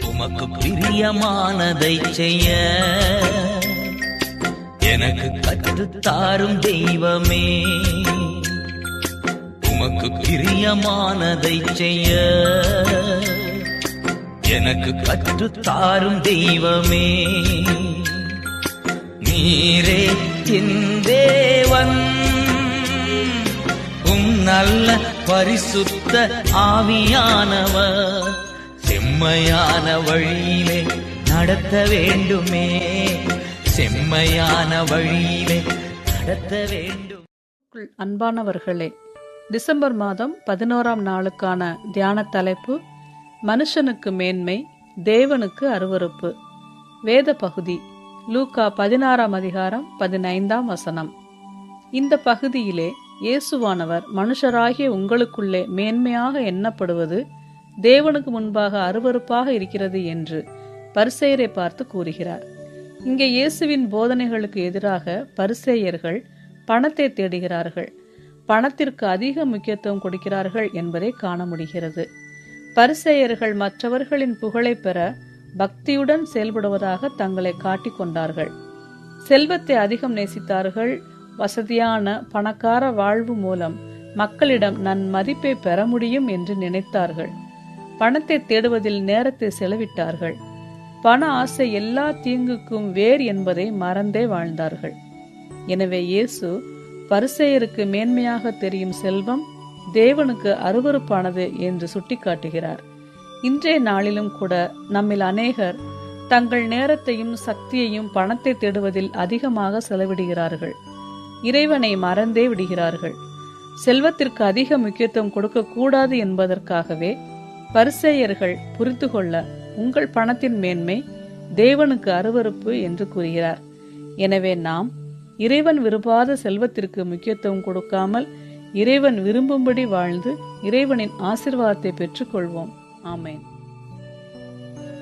உமக்கு பிரியமானதை செய்ய. எனக்கு கற்றுத்தாரும் தெய்வமே. உமக்கு பிரியமானதை செய்ய. எனக்கு கற்றுத்தாரும் தெய்வமே. நீரே என் தேவன். உம் நல்ல பரிசுத்த ஆவியானவர். செம்மையான வழியிலே நடத்த வேண்டுமே. செம்மையான வழியிலே நடத்த வேண்டும். அன்பானவர்களே டிசம்பர் மாதம் பதினோராம் நாளுக்கான தியான தலைப்பு மனுஷனுக்கு மேன்மை தேவனுக்கு அருவருப்பு. வேத பகுதி லூக்கா பதினாறாம் அதிகாரம் பதினைந்தாம் வசனம். இந்த பகுதியிலே இயேசுவானவர் மனுஷராகிய உங்களுக்குள்ளே மேன்மையாக எண்ணப்படுவது தேவனுக்கு முன்பாக அருவருப்பாக இருக்கிறது என்று பரிசெயரை பார்த்து கூறுகிறார். இங்கே இயேசுவின் போதனைகளுக்கு எதிராக பரிசேயர்கள் பணத்தை தேடுகிறார்கள். பணத்திற்கு அதிக முக்கியத்துவம் கொடுக்கிறார்கள் என்பதை காண முடிகிறது. பரிசேயர்கள் மற்றவர்களின் புகழை பெற பக்தியுடன் செயல்படுவதாக தங்களை காட்டிக் கொண்டார்கள். செல்வத்தை அதிகம் நேசித்தார்கள். வசதியான பணக்கார வாழ்வு மூலம் மக்களிடம் நன் மதிப்பை பெற முடியும் என்று நினைத்தார்கள். பணத்தை தேடுவதில் நேரத்தை செலவிட்டார்கள். பண ஆசை எல்லா தீங்குக்கும் வேர் என்பதை மறந்தே வாழ்ந்தார்கள். எனவே இயேசு பரிசெயருக்கு மேன்மையாக தெரியும் செல்வம் தேவனுக்கு அருவருப்பானது என்று சுட்டிக்காட்டுகிறார். இன்றைய நாளிலும் கூட நம்மில் அநேகர் தங்கள் நேரத்தையும் சக்தியையும் பணத்தை தேடுவதில் அதிகமாக செலவிடுகிறார்கள். இறைவனை மறந்தே விடுகிறார்கள். செல்வத்திற்கு அதிக முக்கியத்துவம் கொடுக்கக்கூடாது என்பதற்காகவே பரிசேயர்கள் புரிந்து கொள்ள உங்கள் பணத்தின் மேன்மை தேவனுக்கு அருவருப்பு என்று கூறுகிறார். எனவே நாம் இறைவன் விரும்பாத செல்வத்திற்கு முக்கியத்துவம் கொடுக்காமல் இறைவன் விரும்பும்படி வாழ்ந்து இறைவனின் ஆசிர்வாதத்தை பெற்றுக்கொள்வோம். ஆமேன்.